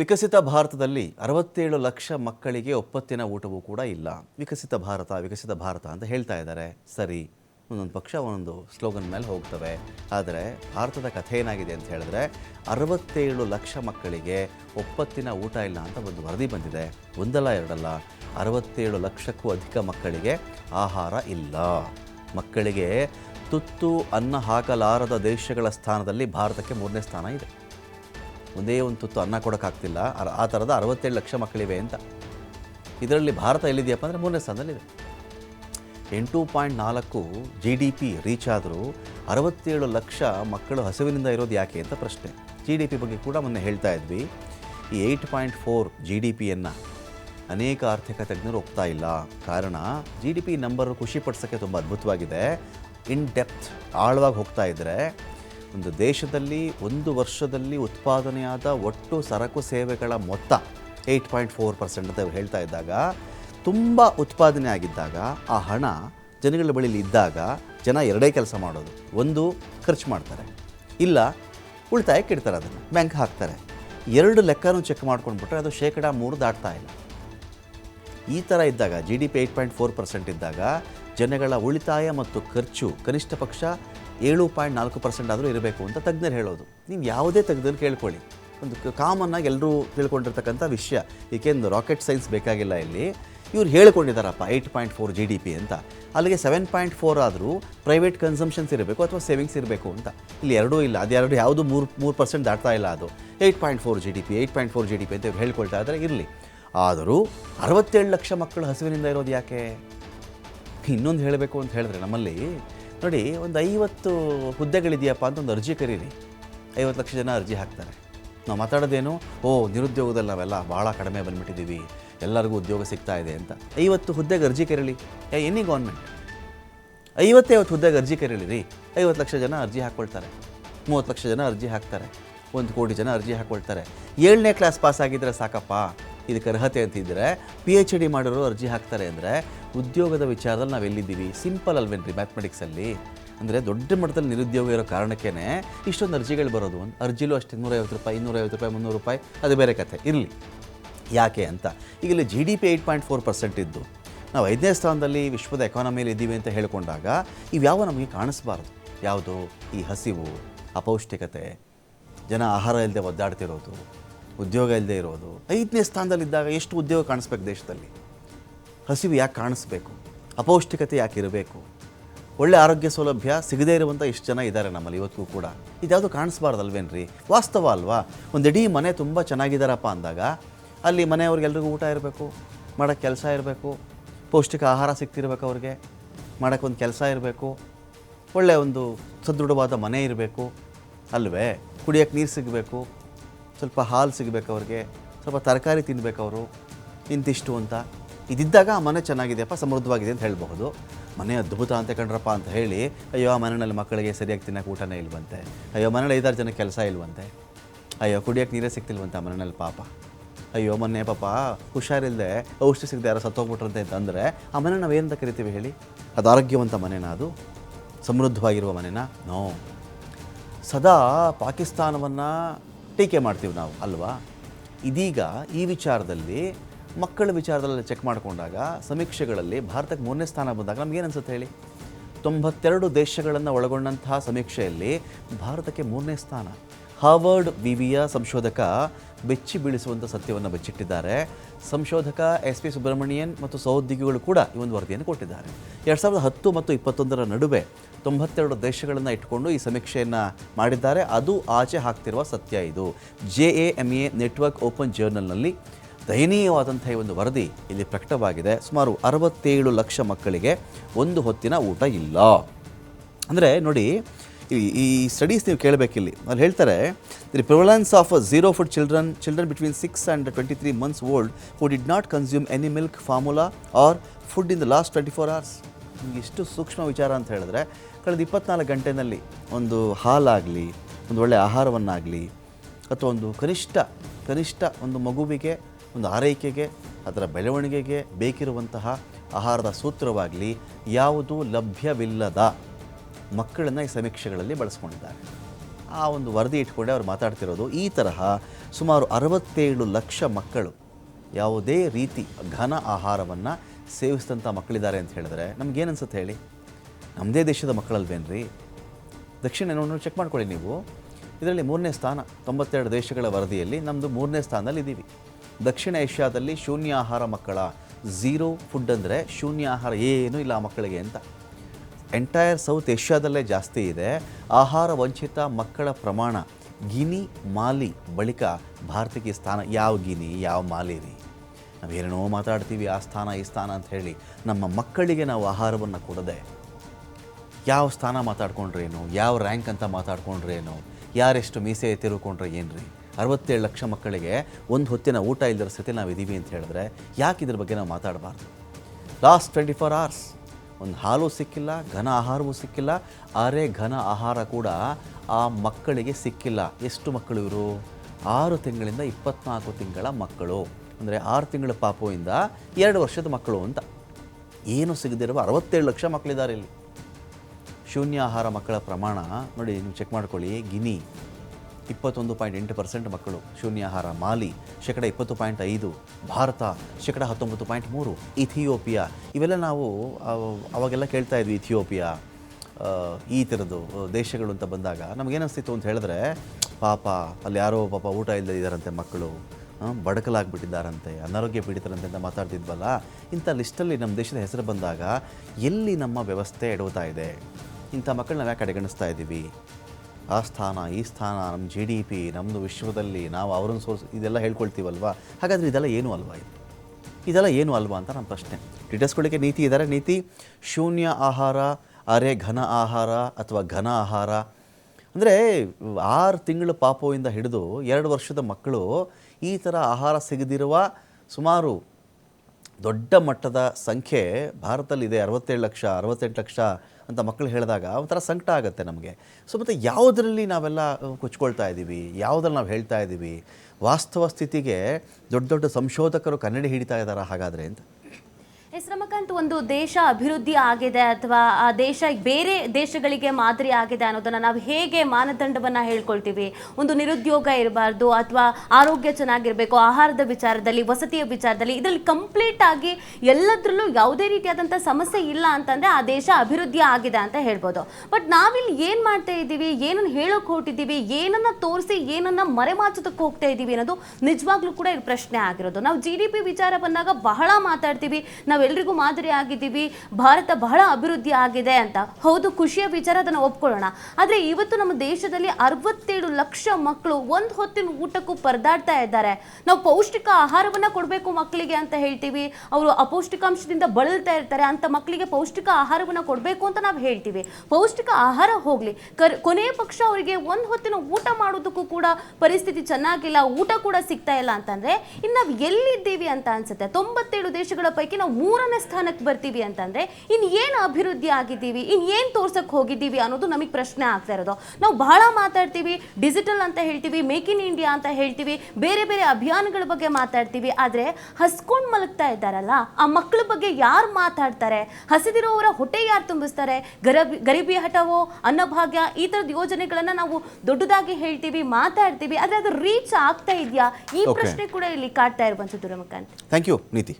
ವಿಕಸಿತ ಭಾರತದಲ್ಲಿ ಅರವತ್ತೇಳು ಲಕ್ಷ ಮಕ್ಕಳಿಗೆ ಒಪ್ಪತ್ತಿನ ಊಟವೂ ಕೂಡ ಇಲ್ಲ. ವಿಕಸಿತ ಭಾರತ ವಿಕಸಿತ ಭಾರತ ಅಂತ ಹೇಳ್ತಾ ಇದ್ದಾರೆ. ಸರಿ, ಒಂದೊಂದು ಪಕ್ಷ ಒಂದೊಂದು ಸ್ಲೋಗನ್ ಮೇಲೆ ಹೋಗ್ತವೆ. ಆದರೆ ಭಾರತದ ಕಥೆ ಏನಾಗಿದೆ ಅಂತ ಹೇಳಿದ್ರೆ, ಅರವತ್ತೇಳು ಲಕ್ಷ ಮಕ್ಕಳಿಗೆ ಒಪ್ಪತ್ತಿನ ಊಟ ಇಲ್ಲ ಅಂತ ಒಂದು ವರದಿ ಬಂದಿದೆ. ಒಂದಲ್ಲ, ಎರಡಲ್ಲ, ಅರವತ್ತೇಳು ಲಕ್ಷಕ್ಕೂ ಅಧಿಕ ಮಕ್ಕಳಿಗೆ ಆಹಾರ ಇಲ್ಲ. ಮಕ್ಕಳಿಗೆ ತುತ್ತು ಅನ್ನ ಹಾಕಲಾರದ ದೇಶಗಳ ಸ್ಥಾನದಲ್ಲಿ ಭಾರತಕ್ಕೆ ಮೂರನೇ ಸ್ಥಾನ ಇದೆ. ಒಂದೇ ಒಂದು ತುತ್ತು ಅನ್ನ ಕೊಡೋಕ್ಕಾಗ್ತಿಲ್ಲ ಆ ಥರದ ಅರವತ್ತೇಳು ಲಕ್ಷ ಮಕ್ಕಳಿವೆ ಅಂತ. ಇದರಲ್ಲಿ ಭಾರತ ಎಲ್ಲಿದೆಯಪ್ಪ ಅಂದರೆ ಮೂರನೇ ಸ್ಥಾನದಲ್ಲಿದೆ. ಎಂಟು ಪಾಯಿಂಟ್ ನಾಲ್ಕು ಜಿ ಡಿ ಪಿ ರೀಚ್ ಆದರೂ ಅರವತ್ತೇಳು ಲಕ್ಷ ಮಕ್ಕಳು ಹಸಿವಿನಿಂದ ಇರೋದು ಯಾಕೆ ಅಂತ ಪ್ರಶ್ನೆ. ಜಿ ಡಿ ಪಿ ಬಗ್ಗೆ ಕೂಡ ಮೊನ್ನೆ ಹೇಳ್ತಾ ಇದ್ವಿ. ಈ eight point four G D ಪಿಯನ್ನು ಅನೇಕ ಆರ್ಥಿಕ ತಜ್ಞರು ಒಪ್ತಾ ಇಲ್ಲ. ಕಾರಣ ಜಿ ಡಿ ಪಿ ನಂಬರು ಖುಷಿ ಪಡಿಸೋಕ್ಕೆ ತುಂಬ ಅದ್ಭುತವಾಗಿದೆ. ಇನ್ ಡೆಪ್ತ್ ಆಳವಾಗಿ ಹೋಗ್ತಾ ಇದ್ದರೆ ಒಂದು ದೇಶದಲ್ಲಿ ಒಂದು ವರ್ಷದಲ್ಲಿ ಉತ್ಪಾದನೆಯಾದ ಒಟ್ಟು ಸರಕು ಸೇವೆಗಳ ಮೊತ್ತ ಏಯ್ಟ್ ಪಾಯಿಂಟ್ ಫೋರ್ ಪರ್ಸೆಂಟ್ ಅಂತ ಹೇಳ್ತಾ ಇದ್ದಾಗ, ತುಂಬ ಉತ್ಪಾದನೆ ಆಗಿದ್ದಾಗ ಆ ಹಣ ಜನಗಳ ಬಳಿಲಿ ಇದ್ದಾಗ ಜನ ಎರಡೇ ಕೆಲಸ ಮಾಡೋದು. ಒಂದು, ಖರ್ಚು ಮಾಡ್ತಾರೆ. ಇಲ್ಲ, ಉಳಿತಾಯಕ್ಕೆ ಇಡ್ತಾರೆ ಅದನ್ನು, ಬ್ಯಾಂಕ್ ಹಾಕ್ತಾರೆ. ಎರಡು ಲೆಕ್ಕನೂ ಚೆಕ್ ಮಾಡ್ಕೊಂಡ್ಬಿಟ್ರೆ ಅದು ಶೇಕಡ ಮೂರು ದಾಟ್ತಾ ಇಲ್ಲ. ಈ ಥರ ಇದ್ದಾಗ G D P eight point four percent ಇದ್ದಾಗ ಜನಗಳ ಉಳಿತಾಯ ಮತ್ತು ಖರ್ಚು ಕನಿಷ್ಠ ಪಕ್ಷ ಏಳು ಪಾಯಿಂಟ್ ನಾಲ್ಕು ಪರ್ಸೆಂಟ್ ಆದರೂ ಇರಬೇಕು ಅಂತ ತಜ್ಞರು ಹೇಳೋದು. ನೀವು ಯಾವುದೇ ತಜ್ಞರು ಕೇಳ್ಕೊಳ್ಳಿ. ಒಂದು ಕಾಮನ್ ಆಗಿ ಎಲ್ಲರೂ ತಿಳ್ಕೊಂಡಿರ್ತಕ್ಕಂಥ ವಿಷಯ. ಏಕೆಂದು ರಾಕೆಟ್ ಸೈನ್ಸ್ ಬೇಕಾಗಿಲ್ಲ ಇಲ್ಲಿ. ಇವ್ರು ಹೇಳ್ಕೊಂಡಿದ್ದಾರಪ್ಪ eight point four G D P ಅಂತ. ಅಲ್ಲಿಗೆ ಸೆವೆನ್ ಪಾಯಿಂಟ್ ಫೋರ್ ಆದರೂ ಪ್ರೈವೇಟ್ ಕನ್ಸಂಪ್ಷನ್ಸ್ ಇರಬೇಕು ಅಥವಾ ಸೇವಿಂಗ್ಸ್ ಇರಬೇಕು ಅಂತ. ಇಲ್ಲಿ ಎರಡೂ ಇಲ್ಲ. ಅದೆರಡು ಯಾವುದು ಮೂರು ಮೂರು ಪರ್ಸೆಂಟ್ ದಾಟ್ತಾ ಇಲ್ಲ ಅದು. Eight point four G D P eight point four G D P ಅಂತ ಇವ್ರು ಹೇಳ್ಕೊಳ್ತಾ ಇದ್ದಾರೆ ಇರಲಿ. ಆದರೂ ಅರವತ್ತೇಳು ಲಕ್ಷ ಮಕ್ಕಳು ಹಸುವಿನಿಂದ ಇರೋದು ಯಾಕೆ? ಇನ್ನೊಂದು ಹೇಳಬೇಕು ಅಂತ ಹೇಳಿದ್ರೆ ನಮ್ಮಲ್ಲಿ, ನೋಡಿ ಒಂದು ಐವತ್ತು ಹುದ್ದೆಗಳಿದೆಯಪ್ಪ ಅಂತ ಒಂದು ಅರ್ಜಿ ಕರೀರಿ. ಐವತ್ತು ಲಕ್ಷ ಜನ ಅರ್ಜಿ ಹಾಕ್ತಾರೆ. ನಾವು ಮಾತಾಡೋದೇನು, ಓ, ನಿರುದ್ಯೋಗದಲ್ಲಿ ನಾವೆಲ್ಲ ಭಾಳ ಕಡಿಮೆ ಬಂದುಬಿಟ್ಟಿದ್ದೀವಿ, ಎಲ್ಲರಿಗೂ ಉದ್ಯೋಗ ಸಿಗ್ತಾ ಇದೆ ಅಂತ. ಐವತ್ತು ಹುದ್ದೆಗೆ ಅರ್ಜಿ ಕರೀಲಿ. ಎನಿ ಗೌರ್ಮೆಂಟ್ ಐವತ್ತೈವತ್ತು ಹುದ್ದೆಗೆ ಅರ್ಜಿ ಕರೀಲಿ ರೀ. ಐವತ್ತು ಲಕ್ಷ ಜನ ಅರ್ಜಿ ಹಾಕ್ಕೊಳ್ತಾರೆ. ಮೂವತ್ತು ಲಕ್ಷ ಜನ ಅರ್ಜಿ ಹಾಕ್ತಾರೆ. ಒಂದು ಕೋಟಿ ಜನ ಅರ್ಜಿ ಹಾಕ್ಕೊಳ್ತಾರೆ. ಏಳನೇ ಕ್ಲಾಸ್ ಪಾಸ್ ಆಗಿದ್ದರೆ ಸಾಕಪ್ಪ. ಇದಕ್ಕೆ ಅರ್ಹತೆ ಅಂತಿದ್ದರೆ ಪಿ ಎಚ್ ಡಿ ಮಾಡೋರು ಅರ್ಜಿ ಹಾಕ್ತಾರೆ ಅಂದರೆ ಉದ್ಯೋಗದ ವಿಚಾರದಲ್ಲಿ ನಾವು ಎಲ್ಲಿದ್ದೀವಿ? ಸಿಂಪಲ್ ಅಲ್ವೇನ್ರಿ ಮ್ಯಾಥಮೆಟಿಕ್ಸಲ್ಲಿ ಅಂದರೆ ದೊಡ್ಡ ಮಟ್ಟದಲ್ಲಿ ನಿರುದ್ಯೋಗ ಇರೋ ಕಾರಣಕ್ಕೇ ಇಷ್ಟೊಂದು ಅರ್ಜಿಗಳು ಬರೋದು. ಒಂದು ಅರ್ಜಿಲೂ ಅಷ್ಟೇ ನೂರೈವತ್ತು ರೂಪಾಯಿ, ಇನ್ನೂರೈವತ್ತು ರೂಪಾಯಿ, ಮುನ್ನೂರು ರೂಪಾಯಿ, ಅದು ಬೇರೆ ಕಥೆ. ಇರಲಿ. ಯಾಕೆ ಅಂತ? ಈಗ ಇಲ್ಲಿ G D P eight point four percent ಇದ್ದು, ನಾವು ಐದನೇ ಸ್ಥಾನದಲ್ಲಿ ವಿಶ್ವದ ಎಕಾನಮಿಯಲ್ಲಿ ಇದ್ದೀವಿ ಅಂತ ಹೇಳಿಕೊಂಡಾಗ ಇವ್ಯಾವ ನಮಗೆ ಕಾಣಿಸ್ಬಾರ್ದು. ಯಾವುದು? ಈ ಹಸಿವು, ಅಪೌಷ್ಟಿಕತೆ, ಜನ ಆಹಾರ ಇಲ್ಲದೆ ಒದ್ದಾಡ್ತಿರೋದು, ಉದ್ಯೋಗ ಇಲ್ಲದೆ ಇರೋದು. ಐದನೇ ಸ್ಥಾನದಲ್ಲಿದ್ದಾಗ ಎಷ್ಟು ಉದ್ಯೋಗ ಕಾಣಿಸ್ಬೇಕು ದೇಶದಲ್ಲಿ? ಹಸಿವು ಯಾಕೆ ಕಾಣಿಸ್ಬೇಕು? ಅಪೌಷ್ಟಿಕತೆ ಯಾಕೆ ಇರಬೇಕು? ಒಳ್ಳೆ ಆರೋಗ್ಯ ಸೌಲಭ್ಯ ಸಿಗದೇ ಇರುವಂಥ ಇಷ್ಟು ಜನ ಇದ್ದಾರೆ ನಮ್ಮಲ್ಲಿ ಇವತ್ತಿಗೂ ಕೂಡ. ಇದ್ಯಾವುದು ಕಾಣಿಸ್ಬಾರ್ದಲ್ವೇನ್ರಿ? ವಾಸ್ತವ ಅಲ್ವಾ? ಒಂದು ಇಡೀ ಮನೆ ತುಂಬ ಚೆನ್ನಾಗಿದ್ದಾರಪ್ಪ ಅಂದಾಗ ಅಲ್ಲಿ ಮನೆಯವ್ರಿಗೆಲ್ರಿಗೂ ಊಟ ಇರಬೇಕು ಮಾಡೋಕ್ಕೆ ಕೆಲಸ ಇರಬೇಕು, ಪೌಷ್ಟಿಕ ಆಹಾರ ಸಿಗ್ತಿರ್ಬೇಕು ಅವ್ರಿಗೆ ಮಾಡೋಕ್ಕೆ ಒಂದು ಕೆಲಸ ಇರಬೇಕು ಒಳ್ಳೆಯ ಒಂದು ಸದೃಢವಾದ ಮನೆ ಇರಬೇಕು, ಅಲ್ವೇ? ಕುಡಿಯೋಕ್ಕೆ ನೀರು ಸಿಗಬೇಕು, ಸ್ವಲ್ಪ ಹಾಲು ಸಿಗಬೇಕು ಅವ್ರಿಗೆ, ಸ್ವಲ್ಪ ತರಕಾರಿ ತಿನ್ನಬೇಕವರು ಇಂತಿಷ್ಟು ಅಂತ. ಇದಿದ್ದಾಗ ಆ ಮನೆ ಚೆನ್ನಾಗಿದೆಯಪ್ಪ ಸಮೃದ್ಧವಾಗಿದೆ ಅಂತ ಹೇಳಬಹುದು. ಮನೆ ಅದ್ಭುತ ಅಂತ ಕಂಡ್ರಪ್ಪ ಅಂತ ಹೇಳಿ, ಅಯ್ಯೋ, ಆ ಮನೆಯಲ್ಲಿ ಮಕ್ಕಳಿಗೆ ಸರಿಯಾಗಿ ತಿನ್ನಕ್ಕೆ ಊಟನೇ ಇಲ್ವಂತೆ. ಅಯ್ಯೋ, ಮನೇಲಿ ಐದಾರು ಜನ ಕೆಲಸ ಇಲ್ವಂತೆ. ಅಯ್ಯೋ, ಕುಡಿಯೋಕ್ಕೆ ನೀರೇ ಸಿಗ್ತಿಲ್ವಂತೆ ಆ ಮನೆಯಲ್ಲಿ ಪಾಪ. ಅಯ್ಯೋ, ಮೊನ್ನೆ ಪಾಪ ಹುಷಾರಿಲ್ಲದೆ ಔಷಧಿ ಸಿಗದೆ ಯಾರೋ ಸತ್ತೋಗ್ಬಿಟ್ರಂತೆ ಅಂತಂದರೆ ಆ ಮನೆ ನಾವು ಏನಂತ ಕರಿತೀವಿ ಹೇಳಿ? ಅದು ಆರೋಗ್ಯವಂತ ಮನೆನಾ ಅದು? ಸಮೃದ್ಧವಾಗಿರುವ ಮನೆನಾ? ನೋ. ಸದಾ ಪಾಕಿಸ್ತಾನವನ್ನು ಟೀಕೆ ಮಾಡ್ತೀವಿ ನಾವು, ಅಲ್ವಾ? ಇದೀಗ ಈ ವಿಚಾರದಲ್ಲಿ ಮಕ್ಕಳ ವಿಚಾರದಲ್ಲಿ ಚೆಕ್ ಮಾಡಿಕೊಂಡಾಗ ಸಮೀಕ್ಷೆಗಳಲ್ಲಿ ಭಾರತಕ್ಕೆ ಮೂರನೇ ಸ್ಥಾನ ಬಂದಾಗ ನಮ್ಗೇನು ಅನ್ಸುತ್ತೆ ಹೇಳಿ? ತೊಂಬತ್ತೆರಡು ದೇಶಗಳನ್ನು ಒಳಗೊಂಡಂತಹ ಸಮೀಕ್ಷೆಯಲ್ಲಿ ಭಾರತಕ್ಕೆ ಮೂರನೇ ಸ್ಥಾನ. ಹಾರ್ವರ್ಡ್ ವಿವಿಯ ಸಂಶೋಧಕ ಬೆಚ್ಚಿ ಬೀಳಿಸುವಂಥ ಸತ್ಯವನ್ನು ಬಚ್ಚಿಟ್ಟಿದ್ದಾರೆ. ಸಂಶೋಧಕ ಎಸ್ ಪಿ ಸುಬ್ರಹ್ಮಣಿಯನ್ ಮತ್ತು ಸಹೋದ್ಯೋಗಿಗಳು ಕೂಡ ಈ ಒಂದು ವರದಿಯನ್ನು ಕೊಟ್ಟಿದ್ದಾರೆ. ಎರಡು ಸಾವಿರದ ಹತ್ತು ಮತ್ತು ಇಪ್ಪತ್ತೊಂದರ ನಡುವೆ ತೊಂಬತ್ತೆರಡು ದೇಶಗಳನ್ನು ಇಟ್ಕೊಂಡು ಈ ಸಮೀಕ್ಷೆಯನ್ನು ಮಾಡಿದ್ದಾರೆ. ಅದು ಆಚೆ ಹಾಕ್ತಿರುವ ಸತ್ಯ ಇದು. J A M A network open ಜರ್ನಲ್ನಲ್ಲಿ ದಯನೀಯವಾದಂಥ ಈ ಒಂದು ವರದಿ ಇಲ್ಲಿ ಪ್ರಕಟವಾಗಿದೆ. ಸುಮಾರು ಅರವತ್ತೇಳು ಲಕ್ಷ ಮಕ್ಕಳಿಗೆ ಒಂದು ಹೊತ್ತಿನ ಊಟ ಇಲ್ಲ. ಅಂದರೆ ನೋಡಿ, ಈ ಸ್ಟಡೀಸ್ ನೀವು ಕೇಳಬೇಕಿಲ್ಲಿ. ಅಲ್ಲಿ ಹೇಳ್ತಾರೆ the prevalence of zero food children children between six and twenty three months old who did not consume any milk formula or food in the last twenty four hours ನಿಮ್ಗೆ ಇಷ್ಟು ಸೂಕ್ಷ್ಮ ವಿಚಾರ ಅಂತ ಹೇಳಿದ್ರೆ, ಕಳೆದ ಇಪ್ಪತ್ನಾಲ್ಕು ಗಂಟೆನಲ್ಲಿ ಒಂದು ಹಾಲಾಗಲಿ, ಒಂದು ಒಳ್ಳೆಯ ಆಹಾರವನ್ನಾಗಲಿ, ಅಥವಾ ಒಂದು ಕನಿಷ್ಠ ಕನಿಷ್ಠ ಒಂದು ಮಗುವಿಗೆ ಒಂದು ಆರೈಕೆಗೆ, ಅದರ ಬೆಳವಣಿಗೆಗೆ ಬೇಕಿರುವಂತಹ ಆಹಾರದ ಸೂತ್ರವಾಗಲಿ ಯಾವುದು ಲಭ್ಯವಿಲ್ಲದ ಮಕ್ಕಳನ್ನು ಈ ಸಮೀಕ್ಷೆಗಳಲ್ಲಿ ಬಳಸ್ಕೊಂಡಿದ್ದಾರೆ. ಆ ಒಂದು ವರದಿ ಇಟ್ಕೊಂಡೆ ಅವ್ರು ಮಾತಾಡ್ತಿರೋದು, ಈ ತರಹ ಸುಮಾರು ಅರವತ್ತೇಳು ಲಕ್ಷ ಮಕ್ಕಳು ಯಾವುದೇ ರೀತಿ ಘನ ಆಹಾರವನ್ನು ಸೇವಿಸಿದಂಥ ಮಕ್ಕಳಿದ್ದಾರೆ ಅಂತ ಹೇಳಿದ್ರೆ ನಮಗೇನನ್ಸುತ್ತೆ ಹೇಳಿ? ನಮ್ಮದೇ ದೇಶದ ಮಕ್ಕಳಲ್ವೇನ್ರಿ? ದಕ್ಷಿಣ ಏನೋ ಚೆಕ್ ಮಾಡ್ಕೊಳ್ಳಿ ನೀವು. ಇದರಲ್ಲಿ ಮೂರನೇ ಸ್ಥಾನ, ತೊಂಬತ್ತೆರಡು ದೇಶಗಳ ವರದಿಯಲ್ಲಿ ನಮ್ಮದು ಮೂರನೇ ಸ್ಥಾನದಲ್ಲಿ ಇದ್ದೀವಿ ದಕ್ಷಿಣ ಏಷ್ಯಾದಲ್ಲಿ ಶೂನ್ಯ ಆಹಾರ ಮಕ್ಕಳ ಝೀರೋ ಫುಡ್ ಅಂದರೆ ಶೂನ್ಯ ಆಹಾರ ಏನೂ ಇಲ್ಲ ಆ ಮಕ್ಕಳಿಗೆ ಅಂತ. ಎಂಟೈರ್ ಸೌತ್ ಏಷ್ಯಾದಲ್ಲೇ ಜಾಸ್ತಿ ಇದೆ. ಆಹಾರ ವಂಚಿತ ಮಕ್ಕಳ ಪ್ರಮಾಣ ಗಿನಿ ಮಾಲಿ ಬಳಿಕ ಭಾರತಕ್ಕೆ ಸ್ಥಾನ. ಯಾವ ಗಿನಿ, ಯಾವ ಮಾಲಿ ರೀ? ನಾವೇನೇನೋ ಮಾತಾಡ್ತೀವಿ, ಆ ಸ್ಥಾನ, ಈ ಸ್ಥಾನ ಅಂತ ಹೇಳಿ ನಮ್ಮ ಮಕ್ಕಳಿಗೆ ನಾವು ಆಹಾರವನ್ನು ಕೊಡದೆ ಯಾವ ಸ್ಥಾನ ಮಾತಾಡ್ಕೊಂಡ್ರೇನು? ಯಾವ ರ್ಯಾಂಕ್ ಅಂತ ಮಾತಾಡ್ಕೊಂಡ್ರೇನು? ಯಾರೆಷ್ಟು ಮೀಸೆ ತಿರುಕೊಂಡ್ರೆ ಏನ್ರಿ? ಅರವತ್ತೇಳು ಲಕ್ಷ ಮಕ್ಕಳಿಗೆ ಒಂದು ಹೊತ್ತಿನ ಊಟ ಇಲ್ಲದ ಸ್ಥಿತಿ ನಾವು ಇದ್ದೀವಿ ಅಂತ ಹೇಳಿದ್ರೆ ಯಾಕೆ ಇದ್ರ ಬಗ್ಗೆ ನಾವು ಮಾತಾಡಬಾರ್ದು? ಲಾಸ್ಟ್ ಟ್ವೆಂಟಿ ಫೋರ್ ಅವರ್ಸ್ ಒಂದು ಹಾಲು ಸಿಕ್ಕಿಲ್ಲ, ಘನ ಆಹಾರವೂ ಸಿಕ್ಕಿಲ್ಲ, ಅರೆ ಘನ ಆಹಾರ ಕೂಡ ಆ ಮಕ್ಕಳಿಗೆ ಸಿಕ್ಕಿಲ್ಲ. ಎಷ್ಟು ಮಕ್ಕಳು ಇವರು? ಆರು ತಿಂಗಳಿಂದ ಇಪ್ಪತ್ನಾಲ್ಕು ತಿಂಗಳ ಮಕ್ಕಳು. ಅಂದರೆ ಆರು ತಿಂಗಳ ಪಾಪುವಿಂದ ಎರಡು ವರ್ಷದ ಮಕ್ಕಳು ಅಂತ. ಏನು ಸಿಗದಿರುವ ಅರವತ್ತೇಳು ಲಕ್ಷ ಮಕ್ಕಳಿದ್ದಾರೆ ಇಲ್ಲಿ. ಶೂನ್ಯ ಆಹಾರ ಮಕ್ಕಳ ಪ್ರಮಾಣ ನೋಡಿ ನೀವು ಚೆಕ್ ಮಾಡ್ಕೊಳ್ಳಿ. ಗಿನಿ. ಇಪ್ಪತ್ತೊಂದು ಪಾಯಿಂಟ್ ಎಂಟು ಪರ್ಸೆಂಟ್ ಮಕ್ಕಳು ಶೂನ್ಯ ಆಹಾರ ಮಾಲಿ, ಶೇಕಡ ಇಪ್ಪತ್ತು ಪಾಯಿಂಟ್ ಐದು, ಭಾರತ, ಶೇಕಡ ಹತ್ತೊಂಬತ್ತು ಪಾಯಿಂಟ್ ಮೂರು, ಇಥಿಯೋಪಿಯಾ. ಇವೆಲ್ಲ ನಾವು ಅವಾಗೆಲ್ಲ ಕೇಳ್ತಾ ಇದ್ವಿ ಇಥಿಯೋಪಿಯಾ. ಈ ಥರದ್ದು ದೇಶಗಳು ಅಂತ ಬಂದಾಗ ನಮಗೇನಿಸ್ತಿತ್ತು ಅಂತ ಹೇಳಿದ್ರೆ, ಪಾಪ, ಅಲ್ಲಿ ಯಾರೋ ಪಾಪ ಊಟ ಇಲ್ಲದೆ ಇದ್ದಾರಂತೆ ಮಕ್ಕಳು ಬಡಕಲಾಗ್ಬಿಟ್ಟಿದ್ದಾರಂತೆ, ಅನಾರೋಗ್ಯ ಪೀಡಿತರಂತೆ ಅಂತ ಮಾತಾಡ್ತಿದ್ವಲ್ಲ, ಇಂಥ ಲಿಸ್ಟಲ್ಲಿ ನಮ್ಮ ದೇಶದ ಹೆಸರು ಬಂದಾಗ ಎಲ್ಲಿ ನಮ್ಮ ವ್ಯವಸ್ಥೆ ಎಡವುತ್ತಾ ಇದೆ? ಇಂಥ ಮಕ್ಕಳನ್ನ ಯಾಕೆ ಕಡೆಗಣಿಸ್ತಾ ಇದ್ದೀವಿ? ಆ ಸ್ಥಾನ, ಈ ಸ್ಥಾನ ನಮ್ಮ ಜಿ ಡಿ ಪಿ ನಮ್ಮದು ವಿಶ್ವದಲ್ಲಿ ನಾವು ಅವ್ರನ್ನ ಸೋರ್ಸ್ ಇದೆಲ್ಲ ಹೇಳ್ಕೊಳ್ತೀವಲ್ವಾ? ಹಾಗಾದರೆ ಇದೆಲ್ಲ ಏನು ಅಲ್ವಾ ಇದು? ಇದೆಲ್ಲ ಏನು ಅಲ್ವಾ ಅಂತ ನಮ್ಮ ಪ್ರಶ್ನೆ. ಡಿಟೇಲ್ಸ್ಗಳಿಗೆ ನೀತಿ ಇದ್ದಾರೆ ನೀತಿ ಶೂನ್ಯ ಆಹಾರ, ಅರೆ ಘನ ಆಹಾರ ಅಥವಾ ಘನ ಆಹಾರ. ಅಂದರೆ ಆರು ತಿಂಗಳು ಪಾಪುವಿಂದ ಹಿಡಿದು ಎರಡು ವರ್ಷದ ಮಕ್ಕಳು ಈ ಥರ ಆಹಾರ ಸಿಗದಿರುವ ಸುಮಾರು ದೊಡ್ಡ ಮಟ್ಟದ ಸಂಖ್ಯೆ ಭಾರತದಲ್ಲಿದೆ ಅರವತ್ತೇಳು ಲಕ್ಷ, ಅರವತ್ತೆಂಟು ಲಕ್ಷ ಅಂತ ಮಕ್ಕಳು ಹೇಳಿದಾಗ ಒಂಥರ ಸಂಕಟ ಆಗುತ್ತೆ ನಮಗೆ. ಸೊ, ಮತ್ತು ಯಾವುದರಲ್ಲಿ ನಾವೆಲ್ಲ ಕೊಚ್ಕೊಳ್ತಾ ಇದ್ದೀವಿ? ಯಾವುದ್ರಲ್ಲಿ ನಾವು ಹೇಳ್ತಾ ಇದ್ದೀವಿ? ವಾಸ್ತವ ಸ್ಥಿತಿಗೆ ದೊಡ್ಡ ದೊಡ್ಡ ಸಂಶೋಧಕರು ಕನ್ನಡಿ ಹಿಡಿತಾ ಇದ್ದಾರಾ ಹಾಗಾದರೆ ಅಂತ? ಎಸ್ ರಮಕಾಂತ್ ಒಂದು ದೇಶ ಅಭಿವೃದ್ಧಿ ಆಗಿದೆ ಅಥವಾ ಆ ದೇಶ ಬೇರೆ ದೇಶಗಳಿಗೆ ಮಾದರಿ ಆಗಿದೆ ಅನ್ನೋದನ್ನ ನಾವು ಹೇಗೆ ಮಾನದಂಡವನ್ನ ಹೇಳ್ಕೊಳ್ತೀವಿ? ಒಂದು ನಿರುದ್ಯೋಗ ಇರಬಾರ್ದು ಅಥವಾ ಆರೋಗ್ಯ ಚೆನ್ನಾಗಿರಬೇಕು, ಆಹಾರದ ವಿಚಾರದಲ್ಲಿ, ವಸತಿಯ ವಿಚಾರದಲ್ಲಿ, ಇದರಲ್ಲಿ ಕಂಪ್ಲೀಟ್ ಆಗಿ ಎಲ್ಲದರಲ್ಲೂ ಯಾವುದೇ ರೀತಿಯಾದಂಥ ಸಮಸ್ಯೆ ಇಲ್ಲ ಅಂತಂದ್ರೆ ಆ ದೇಶ ಅಭಿವೃದ್ಧಿ ಆಗಿದೆ ಅಂತ ಹೇಳ್ಬೋದು. ಬಟ್ ನಾವಿಲ್ಲಿ ಏನು ಮಾಡ್ತಾ ಇದ್ದೀವಿ? ಏನನ್ನ ಹೇಳೋಕೆ ಹೊರಟಿದ್ದೀವಿ? ಏನನ್ನ ತೋರಿಸಿ, ಏನನ್ನ ಮರೆಮಾಚೋದಕ್ಕೆ ಹೋಗ್ತಾ ಇದ್ದೀವಿ ಅನ್ನೋದು ನಿಜವಾಗ್ಲೂ ಕೂಡ ಪ್ರಶ್ನೆ ಆಗಿರೋದು. ನಾವು ಜಿ ಡಿ ಪಿ ವಿಚಾರ ಬಂದಾಗ ಬಹಳ ಮಾತಾಡ್ತೀವಿ. ನಾವೆಲ್ಲರಿಗೂ ಮಾದರಿ ಆಗಿದ್ದೀವಿ, ಭಾರತ ಬಹಳ ಅಭಿವೃದ್ಧಿ ಆಗಿದೆ ಅಂತ. ಹೌದು, ಖುಷಿಯ ವಿಚಾರ, ಅದನ್ನು ಒಪ್ಕೊಳ್ಳೋಣ. ಆದರೆ ಇವತ್ತು ನಮ್ಮ ದೇಶದಲ್ಲಿ ಅರವತ್ತೇಳು ಲಕ್ಷ ಮಕ್ಕಳು ಒಂದು ಹೊತ್ತಿನ ಊಟಕ್ಕೂ ಪರದಾಡ್ತಾ ಇದ್ದಾರೆ. ನಾವು ಪೌಷ್ಟಿಕ ಆಹಾರವನ್ನ ಕೊಡಬೇಕು ಮಕ್ಕಳಿಗೆ ಅಂತ ಹೇಳ್ತೀವಿ. ಅವರು ಅಪೌಷ್ಟಿಕಾಂಶದಿಂದ ಬಳಲ್ತಾ ಇರ್ತಾರೆ, ಅಂತ ಮಕ್ಕಳಿಗೆ ಪೌಷ್ಟಿಕ ಆಹಾರವನ್ನ ಕೊಡಬೇಕು ಅಂತ ನಾವು ಹೇಳ್ತೀವಿ. ಪೌಷ್ಟಿಕ ಆಹಾರ ಹೋಗಲಿ. ಕರ್, ಕೊನೆಯ ಪಕ್ಷ ಅವರಿಗೆ ಒಂದು ಹೊತ್ತಿನ ಊಟ ಮಾಡೋದಕ್ಕೂ ಕೂಡ ಪರಿಸ್ಥಿತಿ ಚೆನ್ನಾಗಿಲ್ಲ, ಊಟ ಕೂಡ ಸಿಗ್ತಾ ಇಲ್ಲ ಅಂತಂದ್ರೆ ಇನ್ನು ನಾವು ಎಲ್ಲಿದ್ದೀವಿ ಅಂತ ಅನ್ಸುತ್ತೆ. ತೊಂಬತ್ತೇಳು ದೇಶಗಳ ಪೈಕಿ ನಾವು ಮೂರನೇ ಸ್ಥಾನಕ್ಕೆ ಬರ್ತೀವಿ ಅಂತಂದರೆ ಇನ್ನು ಏನು ಅಭಿವೃದ್ಧಿ ಆಗಿದ್ದೀವಿ ಇನ್ನು ಏನು ತೋರ್ಸಕ್ಕೆ ಹೋಗಿದ್ದೀವಿ ಅನ್ನೋದು ನಮಗೆ ಪ್ರಶ್ನೆ ಆಗ್ತಾ ಇರೋದು. ನಾವು ಬಹಳ ಮಾತಾಡ್ತೀವಿ ಡಿಜಿಟಲ್ ಅಂತ ಹೇಳ್ತೀವಿ ಮೇಕ್ ಇನ್ ಇಂಡಿಯಾ ಅಂತ ಹೇಳ್ತೀವಿ ಬೇರೆ ಬೇರೆ ಅಭಿಯಾನಗಳ ಬಗ್ಗೆ ಮಾತಾಡ್ತೀವಿ ಆದರೆ ಹಸ್ಕೊಂಡು ಮಲಗ್ತಾ ಇದ್ದಾರಲ್ಲ ಆ ಮಕ್ಕಳ ಬಗ್ಗೆ ಯಾರು ಮಾತಾಡ್ತಾರೆ? ಹಸಿದಿರೋವರ ಹೊಟ್ಟೆ ಯಾರು ತುಂಬಿಸ್ತಾರೆ? ಗರಬಿ ಗರೀಬಿ ಹಠವೋ ಅನ್ನಭಾಗ್ಯ ಈ ಥರದ ಯೋಜನೆಗಳನ್ನು ನಾವು ದೊಡ್ಡದಾಗಿ ಹೇಳ್ತೀವಿ ಮಾತಾಡ್ತೀವಿ ಆದರೆ ಅದು ರೀಚ್ ಆಗ್ತಾ ಇದೆಯಾ? ಈ ಪ್ರಶ್ನೆ ಕೂಡ ಇಲ್ಲಿ ಕಾಡ್ತಾ ಇರುವಂಥದ್ದು ರಮಕಾಂತ್ ಥ್ಯಾಂಕ್ ಯು ನೀತಿ